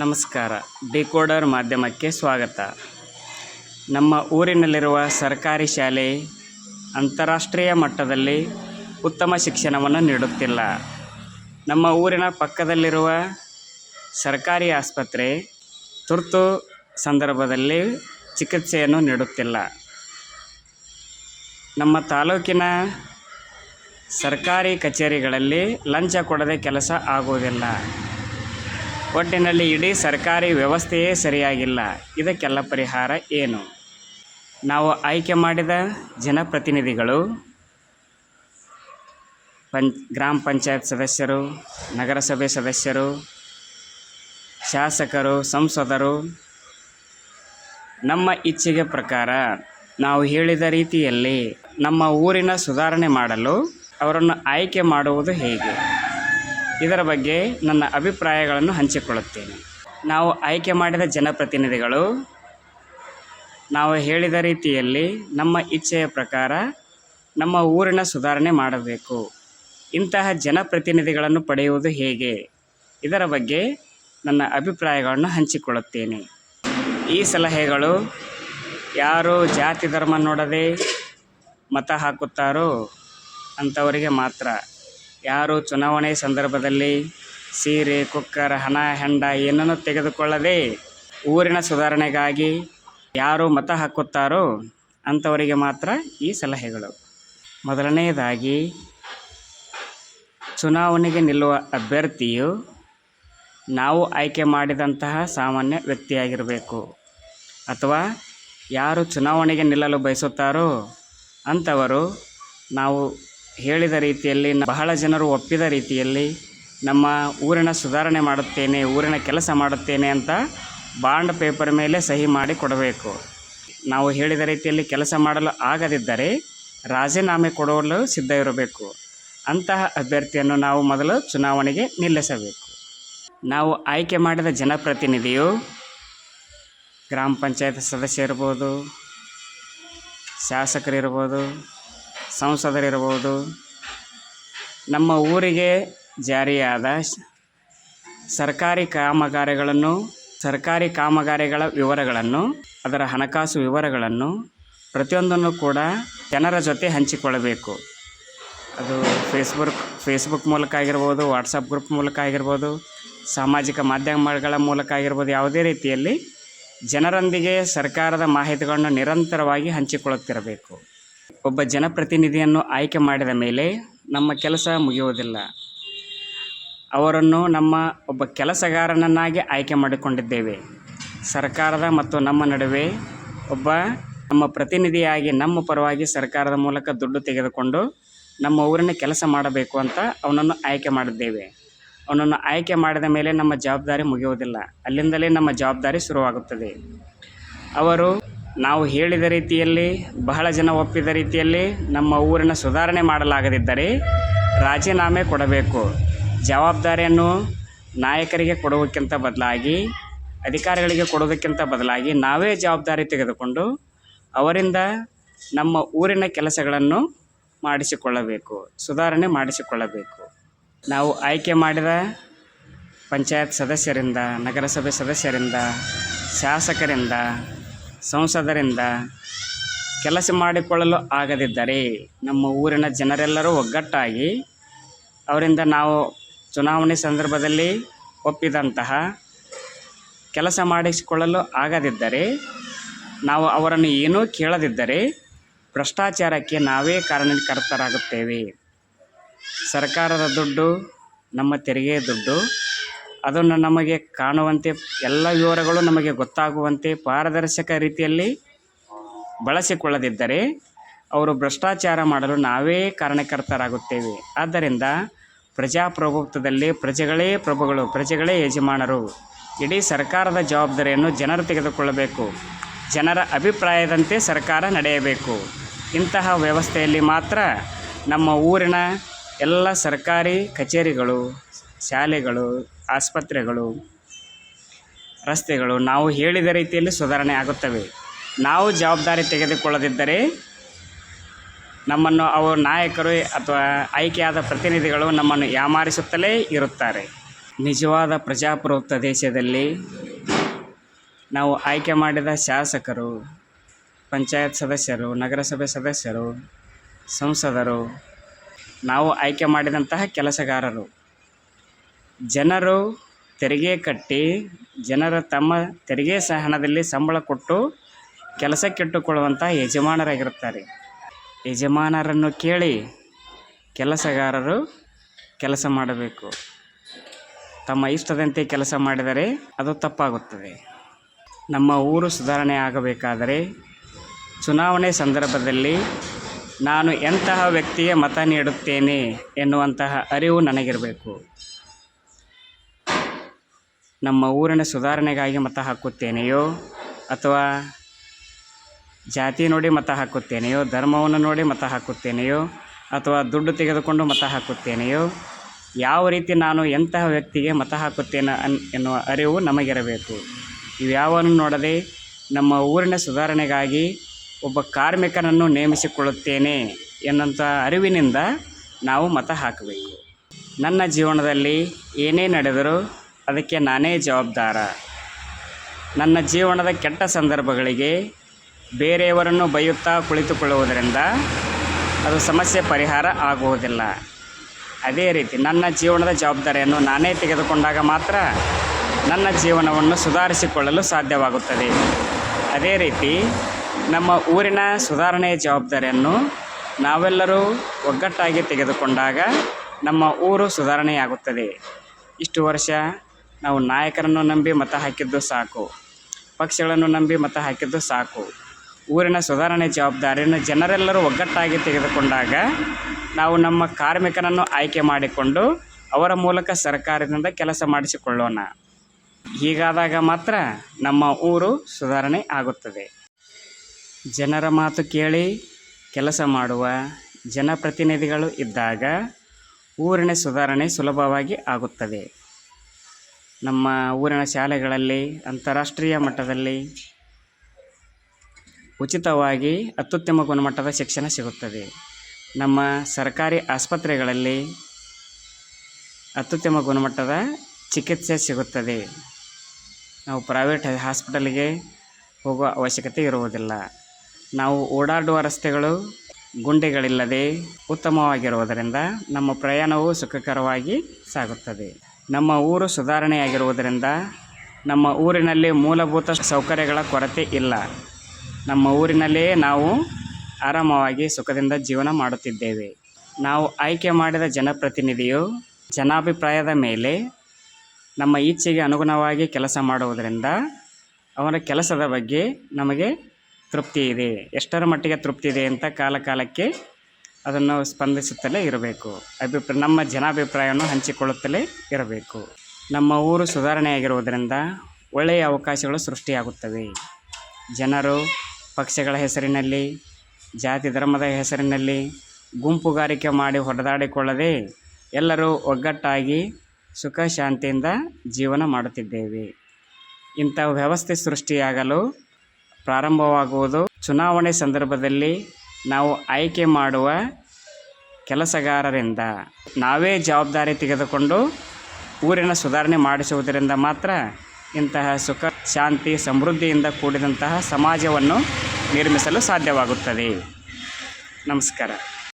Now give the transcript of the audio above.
ನಮಸ್ಕಾರ. ಡಿಕೋಡರ್ ಮಾಧ್ಯಮಕ್ಕೆ ಸ್ವಾಗತ. ನಮ್ಮ ಊರಿನಲ್ಲಿರುವ ಸರ್ಕಾರಿ ಶಾಲೆ ಅಂತಾರಾಷ್ಟ್ರೀಯ ಮಟ್ಟದಲ್ಲಿ ಉತ್ತಮ ಶಿಕ್ಷಣವನ್ನು ನೀಡುತ್ತಿಲ್ಲ. ನಮ್ಮ ಊರಿನ ಪಕ್ಕದಲ್ಲಿರುವ ಸರ್ಕಾರಿ ಆಸ್ಪತ್ರೆ ತುರ್ತು ಸಂದರ್ಭದಲ್ಲಿ ಚಿಕಿತ್ಸೆಯನ್ನು ನೀಡುತ್ತಿಲ್ಲ. ನಮ್ಮ ತಾಲೂಕಿನ ಸರ್ಕಾರಿ ಕಚೇರಿಗಳಲ್ಲಿ ಲಂಚ ಕೊಡದೆ ಕೆಲಸ ಆಗುವುದಿಲ್ಲ. ಒಟ್ಟಿನಲ್ಲಿ ಇಡೀ ಸರ್ಕಾರಿ ವ್ಯವಸ್ಥೆಯೇ ಸರಿಯಾಗಿಲ್ಲ. ಇದಕ್ಕೆಲ್ಲ ಪರಿಹಾರ ಏನು? ನಾವು ಆಯ್ಕೆ ಮಾಡಿದ ಜನಪ್ರತಿನಿಧಿಗಳು, ಪಂಚ್, ಗ್ರಾಮ ಪಂಚಾಯತ್ ಸದಸ್ಯರು, ನಗರಸಭೆ ಸದಸ್ಯರು, ಶಾಸಕರು, ಸಂಸದರು, ನಮ್ಮ ಇಚ್ಛೆಗೆ ಪ್ರಕಾರ ನಾವು ಹೇಳಿದ ರೀತಿಯಲ್ಲಿ ನಮ್ಮ ಊರಿನ ಸುಧಾರಣೆ ಮಾಡಲು ಅವರನ್ನು ಆಯ್ಕೆ ಮಾಡುವುದು ಹೇಗೆ? ಇದರ ಬಗ್ಗೆ ನನ್ನ ಅಭಿಪ್ರಾಯಗಳನ್ನು ಹಂಚಿಕೊಳ್ಳುತ್ತೇನೆ. ನಾವು ಆಯ್ಕೆ ಮಾಡಿದ ಜನಪ್ರತಿನಿಧಿಗಳು, ನಾವು ಹೇಳಿದ ರೀತಿಯಲ್ಲಿ ನಮ್ಮ ಇಚ್ಛೆಯ ಪ್ರಕಾರ ನಮ್ಮ ಊರಿನ ಸುಧಾರಣೆ ಮಾಡಬೇಕು. ಇಂತಹ ಜನಪ್ರತಿನಿಧಿಗಳನ್ನು ಪಡೆಯುವುದು ಹೇಗೆ? ಇದರ ಬಗ್ಗೆ ನನ್ನ ಅಭಿಪ್ರಾಯಗಳನ್ನು ಹಂಚಿಕೊಳ್ಳುತ್ತೇನೆ. ಈ ಸಲಹೆಗಳು ಯಾರು ಜಾತಿ ಧರ್ಮ ನೋಡದೆ ಮತ ಹಾಕುತ್ತಾರೋ ಅಂಥವರಿಗೆ ಮಾತ್ರ. ಯಾರು ಚುನಾವಣೆ ಸಂದರ್ಭದಲ್ಲಿ ಸೀರೆ, ಕುಕ್ಕರ್, ಹಣ, ಹೆಂಡ ಏನನ್ನು ತೆಗೆದುಕೊಳ್ಳದೆ ಊರಿನ ಸುಧಾರಣೆಗಾಗಿ ಯಾರು ಮತ ಹಾಕುತ್ತಾರೋ ಅಂಥವರಿಗೆ ಮಾತ್ರ ಈ ಸಲಹೆಗಳು. ಮೊದಲನೆಯದಾಗಿ, ಚುನಾವಣೆಗೆ ನಿಲ್ಲುವ ಅಭ್ಯರ್ಥಿಯು ನಾವು ಆಯ್ಕೆ ಮಾಡಿದಂತಹ ಸಾಮಾನ್ಯ ವ್ಯಕ್ತಿಯಾಗಿರಬೇಕು. ಅಥವಾ ಯಾರು ಚುನಾವಣೆಗೆ ನಿಲ್ಲಲು ಬಯಸುತ್ತಾರೋ ಅಂಥವರು ನಾವು ಹೇಳಿದ ರೀತಿಯಲ್ಲಿ ಬಹಳ ಜನರು ಒಪ್ಪಿದ ರೀತಿಯಲ್ಲಿ ನಮ್ಮ ಊರಿನ ಸುಧಾರಣೆ ಮಾಡುತ್ತೇನೆ, ಊರಿನ ಕೆಲಸ ಮಾಡುತ್ತೇನೆ ಅಂತ ಬಾಂಡ್ ಪೇಪರ್ ಮೇಲೆ ಸಹಿ ಮಾಡಿ ಕೊಡಬೇಕು. ನಾವು ಹೇಳಿದ ರೀತಿಯಲ್ಲಿ ಕೆಲಸ ಮಾಡಲು ಆಗದಿದ್ದರೆ ರಾಜೀನಾಮೆ ಕೊಡಲು ಸಿದ್ಧ ಇರಬೇಕು. ಅಂತಹ ಅಭ್ಯರ್ಥಿಯನ್ನು ನಾವು ಮೊದಲು ಚುನಾವಣೆಗೆ ನಿಲ್ಲಿಸಬೇಕು. ನಾವು ಆಯ್ಕೆ ಮಾಡಿದ ಜನಪ್ರತಿನಿಧಿಯು ಗ್ರಾಮ ಪಂಚಾಯತ್ ಸದಸ್ಯ ಇರ್ಬೋದು, ಶಾಸಕರಿರ್ಬೋದು ಸಂಸದರಿರ್ಬೋದು ನಮ್ಮ ಊರಿಗೆ ಜಾರಿಯಾದ ಸರ್ಕಾರಿ ಕಾಮಗಾರಿಗಳನ್ನು, ಸರ್ಕಾರಿ ಕಾಮಗಾರಿಗಳ ವಿವರಗಳನ್ನು, ಅದರ ಹಣಕಾಸು ವಿವರಗಳನ್ನು ಪ್ರತಿಯೊಂದನ್ನು ಕೂಡ ಜನರ ಜೊತೆ ಹಂಚಿಕೊಳ್ಳಬೇಕು. ಅದು ಫೇಸ್ಬುಕ್ ಫೇಸ್ಬುಕ್ ಮೂಲಕ ಆಗಿರ್ಬೋದು ವಾಟ್ಸಪ್ ಗ್ರೂಪ್ ಮೂಲಕ ಆಗಿರ್ಬೋದು, ಸಾಮಾಜಿಕ ಮಾಧ್ಯಮಗಳ ಮೂಲಕ ಆಗಿರ್ಬೋದು, ಯಾವುದೇ ರೀತಿಯಲ್ಲಿ ಜನರೊಂದಿಗೆ ಸರ್ಕಾರದ ಮಾಹಿತಿಗಳನ್ನು ನಿರಂತರವಾಗಿ ಹಂಚಿಕೊಳ್ಳುತ್ತಿರಬೇಕು. ಒಬ್ಬ ಜನಪ್ರತಿನಿಧಿಯನ್ನು ಆಯ್ಕೆ ಮಾಡಿದ ಮೇಲೆ ನಮ್ಮ ಕೆಲಸ ಮುಗಿಯುವುದಿಲ್ಲ. ಅವರನ್ನು ನಮ್ಮ ಒಬ್ಬ ಕೆಲಸಗಾರನನ್ನಾಗಿ ಆಯ್ಕೆ ಮಾಡಿಕೊಂಡಿದ್ದೇವೆ. ಸರ್ಕಾರದ ಮತ್ತು ನಮ್ಮ ನಡುವೆ ಒಬ್ಬ ನಮ್ಮ ಪ್ರತಿನಿಧಿಯಾಗಿ ನಮ್ಮ ಪರವಾಗಿ ಸರ್ಕಾರದ ಮೂಲಕ ದುಡ್ಡು ತೆಗೆದುಕೊಂಡು ನಮ್ಮ ಊರಿನ ಕೆಲಸ ಮಾಡಬೇಕು ಅಂತ ಅವನನ್ನು ಆಯ್ಕೆ ಮಾಡಿದ್ದೇವೆ. ಅವನನ್ನು ಆಯ್ಕೆ ಮಾಡಿದ ಮೇಲೆ ನಮ್ಮ ಜವಾಬ್ದಾರಿ ಮುಗಿಯುವುದಿಲ್ಲ. ಅಲ್ಲಿಂದಲೇ ನಮ್ಮ ಜವಾಬ್ದಾರಿ ಶುರುವಾಗುತ್ತದೆ. ಅವರು ನಾವು ಹೇಳಿದ ರೀತಿಯಲ್ಲಿ, ಬಹಳ ಜನ ಒಪ್ಪಿದ ರೀತಿಯಲ್ಲಿ ನಮ್ಮ ಊರಿನ ಸುಧಾರಣೆ ಮಾಡಲಾಗದಿದ್ದರೆ ರಾಜೀನಾಮೆ ಕೊಡಬೇಕು. ಜವಾಬ್ದಾರಿಯನ್ನು ನಾಯಕರಿಗೆ ಕೊಡುವುದಕ್ಕಿಂತ ಬದಲಾಗಿ, ಅಧಿಕಾರಿಗಳಿಗೆ ಕೊಡೋದಕ್ಕಿಂತ ಬದಲಾಗಿ ನಾವೇ ಜವಾಬ್ದಾರಿ ತೆಗೆದುಕೊಂಡು ಅವರಿಂದ ನಮ್ಮ ಊರಿನ ಕೆಲಸಗಳನ್ನು ಮಾಡಿಸಿಕೊಳ್ಳಬೇಕು, ಸುಧಾರಣೆ ಮಾಡಿಸಿಕೊಳ್ಳಬೇಕು. ನಾವು ಆಯ್ಕೆ ಮಾಡಿದ ಪಂಚಾಯತ್ ಸದಸ್ಯರಿಂದ, ನಗರಸಭೆ ಸದಸ್ಯರಿಂದ, ಶಾಸಕರಿಂದ ಸಂಸದರಿಂದ ಕೆಲಸ ಮಾಡಿಕೊಳ್ಳಲು ಆಗದಿದ್ದರೆ ನಮ್ಮ ಊರಿನ ಜನರೆಲ್ಲರೂ ಒಗ್ಗಟ್ಟಾಗಿ ಅವರಿಂದ ನಾವು ಚುನಾವಣೆ ಸಂದರ್ಭದಲ್ಲಿ ಒಪ್ಪಿದಂತಹ ಕೆಲಸ ಮಾಡಿಸಿಕೊಳ್ಳಲು ಆಗದಿದ್ದರೆ ನಾವು ಅವರನ್ನು ಏನೂ ಕೇಳದಿದ್ದರೆ ಭ್ರಷ್ಟಾಚಾರಕ್ಕೆ ನಾವೇ ಕಾರಣಕರ್ತರಾಗುತ್ತೇವೆ ಸರ್ಕಾರದ ದುಡ್ಡು, ನಮ್ಮ ತೆರಿಗೆ ದುಡ್ಡು ಅದನ್ನು ನಮಗೆ ಕಾಣುವಂತೆ ಎಲ್ಲ ವಿವರಗಳು ನಮಗೆ ಗೊತ್ತಾಗುವಂತೆ ಪಾರದರ್ಶಕ ರೀತಿಯಲ್ಲಿ ಬಳಸಿಕೊಳ್ಳದಿದ್ದರೆ ಅವರು ಭ್ರಷ್ಟಾಚಾರ ಮಾಡಲು ನಾವೇ ಕಾರಣಕರ್ತರಾಗುತ್ತೇವೆ. ಆದ್ದರಿಂದ ಪ್ರಜಾಪ್ರಭುತ್ವದಲ್ಲಿ ಪ್ರಜೆಗಳೇ ಪ್ರಭುಗಳು, ಪ್ರಜೆಗಳೇ ಯಜಮಾನರು. ಇಡೀ ಸರ್ಕಾರದ ಜವಾಬ್ದಾರಿಯನ್ನು ಜನರು ತೆಗೆದುಕೊಳ್ಳಬೇಕು. ಜನರ ಅಭಿಪ್ರಾಯದಂತೆ ಸರ್ಕಾರ ನಡೆಯಬೇಕು. ಇಂತಹ ವ್ಯವಸ್ಥೆಯಲ್ಲಿ ಮಾತ್ರ ನಮ್ಮ ಊರಿನ ಎಲ್ಲ ಸರ್ಕಾರಿ ಕಚೇರಿಗಳು ಶಾಲೆಗಳು, ಆಸ್ಪತ್ರೆಗಳು, ರಸ್ತೆಗಳು ನಾವು ಹೇಳಿದ ರೀತಿಯಲ್ಲಿ ಸುಧಾರಣೆ ಆಗುತ್ತವೆ. ನಾವು ಜವಾಬ್ದಾರಿ ತೆಗೆದುಕೊಳ್ಳದಿದ್ದರೆ ನಮ್ಮನ್ನು ಅವರು ನಾಯಕರು ಅಥವಾ ಆಯ್ಕೆಯಾದ ಪ್ರತಿನಿಧಿಗಳು ನಮ್ಮನ್ನು ಯಾಮಾರಿಸುತ್ತಲೇ ಇರುತ್ತಾರೆ. ನಿಜವಾದ ಪ್ರಜಾಪ್ರಭುತ್ವ ದೇಶದಲ್ಲಿ ನಾವು ಆಯ್ಕೆ ಮಾಡಿದ ಶಾಸಕರು, ಪಂಚಾಯತ್ ಸದಸ್ಯರು, ನಗರಸಭೆ ಸದಸ್ಯರು, ಸಂಸದರು, ನಾವು ಆಯ್ಕೆ ಮಾಡಿದಂತಹ ಕೆಲಸಗಾರರು. ಜನರು ತೆರಿಗೆ ಕಟ್ಟಿ, ಜನರ ತಮ್ಮ ತೆರಿಗೆ ಸಹನದಲ್ಲಿ ಹಣದಲ್ಲಿ ಸಂಬಳ ಕೊಟ್ಟು ಕೆಲಸಕ್ಕಿಟ್ಟುಕೊಳ್ಳುವಂಥ ಯಜಮಾನರಾಗಿರುತ್ತಾರೆ. ಯಜಮಾನರನ್ನು ಕೇಳಿ ಕೆಲಸಗಾರರು ಕೆಲಸ ಮಾಡಬೇಕು. ತಮ್ಮ ಇಷ್ಟದಂತೆ ಕೆಲಸ ಮಾಡಿದರೆ ಅದು ತಪ್ಪಾಗುತ್ತದೆ. ನಮ್ಮ ಊರು ಸುಧಾರಣೆ ಆಗಬೇಕಾದರೆ ಚುನಾವಣೆ ಸಂದರ್ಭದಲ್ಲಿ ನಾನು ಎಂತಹ ವ್ಯಕ್ತಿಗೆ ಮತ ನೀಡುತ್ತೇನೆ ಎನ್ನುವಂತಹ ಅರಿವು ನನಗಿರಬೇಕು. ನಮ್ಮ ಊರಿನ ಸುಧಾರಣೆಗಾಗಿ ಮತ ಹಾಕುತ್ತೇನೆಯೋ ಅಥವಾ ಜಾತಿ ನೋಡಿ ಮತ ಹಾಕುತ್ತೇನೆಯೋ, ಧರ್ಮವನ್ನು ನೋಡಿ ಮತ ಹಾಕುತ್ತೇನೆಯೋ ಅಥವಾ ದುಡ್ಡು ತೆಗೆದುಕೊಂಡು ಮತ ಹಾಕುತ್ತೇನೆಯೋ, ಯಾವ ರೀತಿ ನಾನು ಎಂತಹ ವ್ಯಕ್ತಿಗೆ ಮತ ಹಾಕುತ್ತೇನೆ ಅನ್, ಎನ್ನುವ ಅರಿವು ನಮಗಿರಬೇಕು. ಇವ್ಯಾವನ್ನು ನೋಡದೆ ನಮ್ಮ ಊರಿನ ಸುಧಾರಣೆಗಾಗಿ ಒಬ್ಬ ಕಾರ್ಮಿಕನನ್ನು ನೇಮಿಸಿಕೊಳ್ಳುತ್ತೇನೆ ಎನ್ನುವಂಥ ಅರಿವಿನಿಂದ ನಾವು ಮತ ಹಾಕಬೇಕು. ನನ್ನ ಜೀವನದಲ್ಲಿ ಏನೇ ನಡೆದರೂ ಅದಕ್ಕೆ ನಾನೇ ಜವಾಬ್ದಾರ. ನನ್ನ ಜೀವನದ ಕೆಟ್ಟ ಸಂದರ್ಭಗಳಿಗೆ ಬೇರೆಯವರನ್ನು ಬೈಯುತ್ತಾ ಕುಳಿತುಕೊಳ್ಳುವುದರಿಂದ ಅದು ಸಮಸ್ಯೆ ಪರಿಹಾರ ಆಗುವುದಿಲ್ಲ. ಅದೇ ರೀತಿ ನನ್ನ ಜೀವನದ ಜವಾಬ್ದಾರಿಯನ್ನು ನಾನೇ ತೆಗೆದುಕೊಂಡಾಗ ಮಾತ್ರ ನನ್ನ ಜೀವನವನ್ನು ಸುಧಾರಿಸಿಕೊಳ್ಳಲು ಸಾಧ್ಯವಾಗುತ್ತದೆ. ಅದೇ ರೀತಿ ನಮ್ಮ ಊರಿನ ಸುಧಾರಣೆಯ ಜವಾಬ್ದಾರಿಯನ್ನು ನಾವೆಲ್ಲರೂ ಒಗ್ಗಟ್ಟಾಗಿ ತೆಗೆದುಕೊಂಡಾಗ ನಮ್ಮ ಊರು ಸುಧಾರಣೆಯಾಗುತ್ತದೆ. ಇಷ್ಟು ವರ್ಷ ನಾವು ನಾಯಕರನ್ನು ನಂಬಿ ಮತ ಹಾಕಿದ್ದು ಸಾಕು, ಪಕ್ಷಗಳನ್ನು ನಂಬಿ ಮತ ಹಾಕಿದ್ದು ಸಾಕು. ಊರಿನ ಸುಧಾರಣೆ ಜವಾಬ್ದಾರಿಯನ್ನು ಜನರೆಲ್ಲರೂ ಒಗ್ಗಟ್ಟಾಗಿ ತೆಗೆದುಕೊಂಡಾಗ ನಾವು ನಮ್ಮ ಕಾರ್ಮಿಕರನ್ನು ಆಯ್ಕೆ ಮಾಡಿಕೊಂಡು ಅವರ ಮೂಲಕ ಸರ್ಕಾರದಿಂದ ಕೆಲಸ ಮಾಡಿಸಿಕೊಳ್ಳೋಣ. ಹೀಗಾದಾಗ ಮಾತ್ರ ನಮ್ಮ ಊರು ಸುಧಾರಣೆ ಆಗುತ್ತದೆ. ಜನರ ಮಾತು ಕೇಳಿ ಕೆಲಸ ಮಾಡುವ ಜನಪ್ರತಿನಿಧಿಗಳು ಇದ್ದಾಗ ಊರಿನ ಸುಧಾರಣೆ ಸುಲಭವಾಗಿ ಆಗುತ್ತದೆ. ನಮ್ಮ ಊರಿನ ಶಾಲೆಗಳಲ್ಲಿ, ಅಂತಾರಾಷ್ಟ್ರೀಯ ಮಟ್ಟದಲ್ಲಿ ಉಚಿತವಾಗಿ ಅತ್ಯುತ್ತಮ ಗುಣಮಟ್ಟದ ಶಿಕ್ಷಣ ಸಿಗುತ್ತದೆ. ನಮ್ಮ ಸರ್ಕಾರಿ ಆಸ್ಪತ್ರೆಗಳಲ್ಲಿ ಅತ್ಯುತ್ತಮ ಗುಣಮಟ್ಟದ ಚಿಕಿತ್ಸೆ ಸಿಗುತ್ತದೆ. ನಾವು ಪ್ರೈವೇಟ್ ಹಾಸ್ಪಿಟಲ್ಗೆ ಹೋಗುವ ಅವಶ್ಯಕತೆ ಇರುವುದಿಲ್ಲ. ನಾವು ಓಡಾಡುವ ರಸ್ತೆಗಳು ಗುಂಡಿಗಳಿಲ್ಲದೆ ಉತ್ತಮವಾಗಿರುವುದರಿಂದ ನಮ್ಮ ಪ್ರಯಾಣವು ಸುಖಕರವಾಗಿ ಸಾಗುತ್ತದೆ. ನಮ್ಮ ಊರು ಸುಧಾರಣೆಯಾಗಿರುವುದರಿಂದ ನಮ್ಮ ಊರಿನಲ್ಲಿ ಮೂಲಭೂತ ಸೌಕರ್ಯಗಳ ಕೊರತೆ ಇಲ್ಲ. ನಮ್ಮ ಊರಿನಲ್ಲಿಯೇ ನಾವು ಆರಾಮವಾಗಿ ಸುಖದಿಂದ ಜೀವನ ಮಾಡುತ್ತಿದ್ದೇವೆ. ನಾವು ಆಯ್ಕೆ ಮಾಡಿದ ಜನಪ್ರತಿನಿಧಿಯು ಜನಾಭಿಪ್ರಾಯದ ಮೇಲೆ ನಮ್ಮ ಇಚ್ಛೆಗೆ ಅನುಗುಣವಾಗಿ ಕೆಲಸ ಮಾಡುವುದರಿಂದ ಅವನ ಕೆಲಸದ ಬಗ್ಗೆ ನಮಗೆ ತೃಪ್ತಿ ಇದೆ. ಎಷ್ಟರ ಮಟ್ಟಿಗೆ ತೃಪ್ತಿ ಇದೆ ಅಂತ ಕಾಲ ಕಾಲಕ್ಕೆ ಅದನ್ನು ಸ್ಪಂದಿಸುತ್ತಲೇ ಇರಬೇಕು. ಅಭಿಪ್ರಾಯ ನಮ್ಮ ಜನಾಭಿಪ್ರಾಯವನ್ನು ಹಂಚಿಕೊಳ್ಳುತ್ತಲೇ ಇರಬೇಕು. ನಮ್ಮ ಊರು ಸುಧಾರಣೆಯಾಗಿರುವುದರಿಂದ ಒಳ್ಳೆಯ ಅವಕಾಶಗಳು ಸೃಷ್ಟಿಯಾಗುತ್ತವೆ. ಜನರು ಪಕ್ಷಗಳ ಹೆಸರಿನಲ್ಲಿ, ಜಾತಿ ಧರ್ಮದ ಹೆಸರಿನಲ್ಲಿ ಗುಂಪುಗಾರಿಕೆ ಮಾಡಿ ಹೊಡೆದಾಡಿಕೊಳ್ಳದೆ ಎಲ್ಲರೂ ಒಗ್ಗಟ್ಟಾಗಿ ಸುಖ ಶಾಂತಿಯಿಂದ ಜೀವನ ಮಾಡುತ್ತಿದ್ದೇವೆ. ಇಂಥ ವ್ಯವಸ್ಥೆ ಸೃಷ್ಟಿಯಾಗಲು ಪ್ರಾರಂಭವಾಗುವುದು ಚುನಾವಣೆ ಸಂದರ್ಭದಲ್ಲಿ ನಾವು ಆಯ್ಕೆ ಮಾಡುವ ಕೆಲಸಗಾರರಿಂದ ನಾವೇ ಜವಾಬ್ದಾರಿ ತೆಗೆದುಕೊಂಡು ಊರಿನ ಸುಧಾರಣೆ ಮಾಡಿಸುವುದರಿಂದ ಮಾತ್ರ ಇಂತಹ ಸುಖ, ಶಾಂತಿ, ಸಮೃದ್ಧಿಯಿಂದ ಕೂಡಿದಂತಹ ಸಮಾಜವನ್ನು ನಿರ್ಮಿಸಲು ಸಾಧ್ಯವಾಗುತ್ತದೆ. ನಮಸ್ಕಾರ.